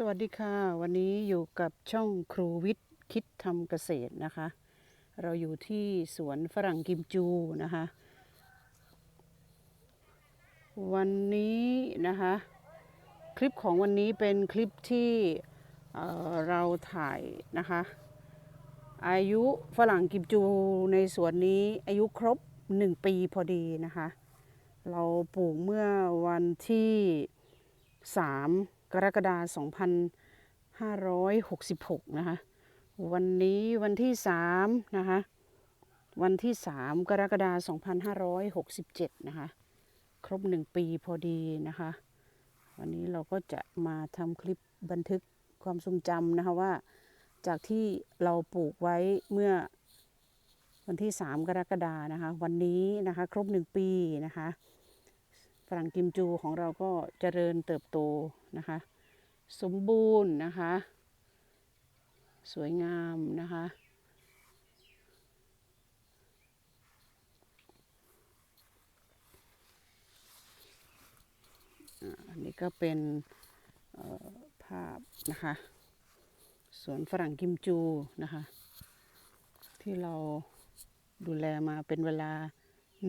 สวัสดีค่ะ วันนี้อยู่กับช่องครูวิทย์คิดทำเกษตรนะคะ เราอยู่ที่สวนฝรั่งกิมจูนะคะ วันนี้นะคะ คลิปของวันนี้เป็นคลิปที่เเราถ่ายนะคะ อายุฝรั่งกิมจูในสวนนี้อายุครบ 1 ปีพอดีนะคะ เราปลูกเมื่อวันที่ 3 รกฎาคม2566 นะคะ วันนี้วันที่ 3 นะคะ วันที่ 3 กรกฎาคม2567 นะคะ ครบ 1 ปีพอดีนะคะ วันนี้เราก็จะมาทำคลิปบันทึกความทรงจำนะคะว่าจากที่เราปลูกไว้เมื่อวันที่ 3 กรกฎานะคะ วันนี้นะคะ ครบ 1 ปีนะคะ ฝรั่งกิมจูของเราก็เจริญเติบโตนะคะ สมบูรณ์นะคะ สวยงามนะคะ อันนี้ก็เป็นภาพนะคะสวนฝรั่งกิมจูนะคะ ที่เราดูแลมาเป็นเวลา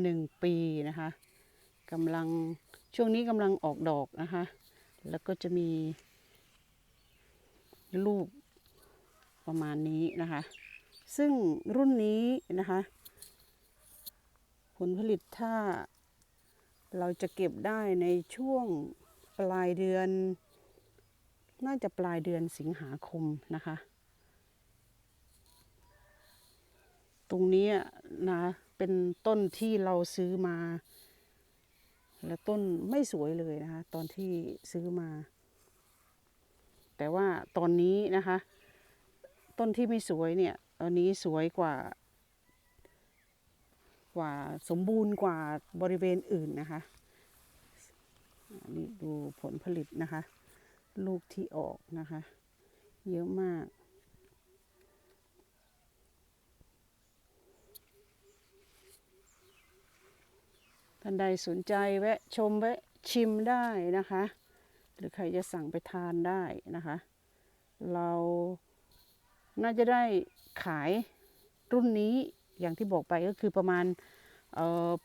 หนึ่งปีนะคะ กำลังช่วงนี้กำลังออกดอกนะคะ แล้วก็จะมีลูกประมาณนี้นะคะ ซึ่งรุ่นนี้นะคะ ผลผลิตถ้าเราจะเก็บได้ในช่วงปลายเดือน น่าจะปลายเดือนสิงหาคมนะคะ ตรงนี้นะเป็นต้นที่เราซื้อมา แล้วต้นไม่สวยเลยนะคะ ตอนที่ซื้อมา แต่ว่าตอนนี้นะคะ ต้นที่ไม่สวยเนี่ย ตอนนี้สวยกว่า กว่าสมบูรณ์กว่าบริเวณอื่นนะคะนนี้ดูผลผลิตนะคะ ลูกที่ออกนะคะ เยอะมาก ท่านใดสนใจแวะชมแวะชิมได้นะคะ หรือใครจะสั่งไปทานได้นะคะ เราน่าจะได้ขายรุ่นนี้อย่างที่บอกไปก็คือประมาณ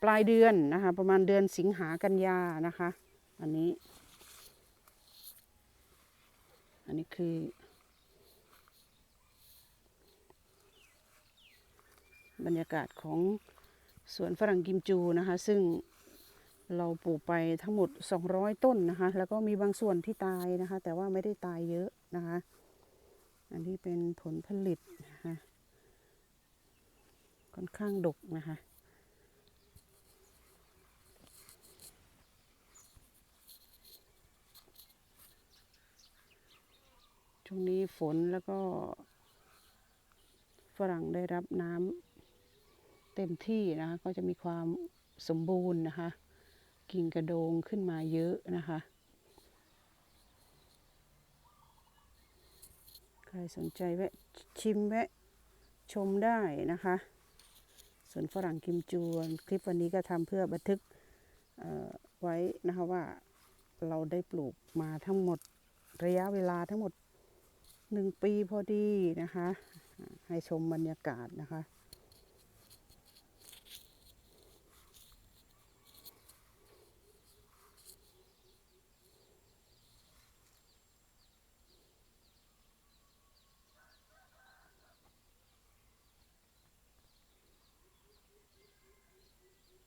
ปลายเดือนนะคะ ประมาณเดือนสิงหากันยานะคะ อันนี้ อันนี้คือ บรรยากาศของสวนฝรั่งกิมจูนะคะ ซึ่ง เราปลูกไปทั้งหมด 200 ต้นนะคะ แล้วก็มีบางส่วนที่ตายนะคะ แต่ว่าไม่ได้ตายเยอะนะคะ อันนี้เป็นผลผลิตนะคะค่อนข้างดกนะคะช่วงนี้ฝนแล้วก็ฝรั่งได้รับน้ำเต็มที่นะคะ ก็จะมีความสมบูรณ์นะคะ กิ่งกระโดงขึ้นมาเยอะนะคะ ใครสนใจแวะชิมแวะชมได้นะคะ ส่วนฝรั่งกิมจูคลิปวันนี้ก็ทำเพื่อบันทึกไว้นะคะว่าเราได้ปลูกมาทั้งหมดระยะเวลาทั้งหมดหนึ่งปีพอดีนะคะ ให้ชมบรรยากาศนะคะ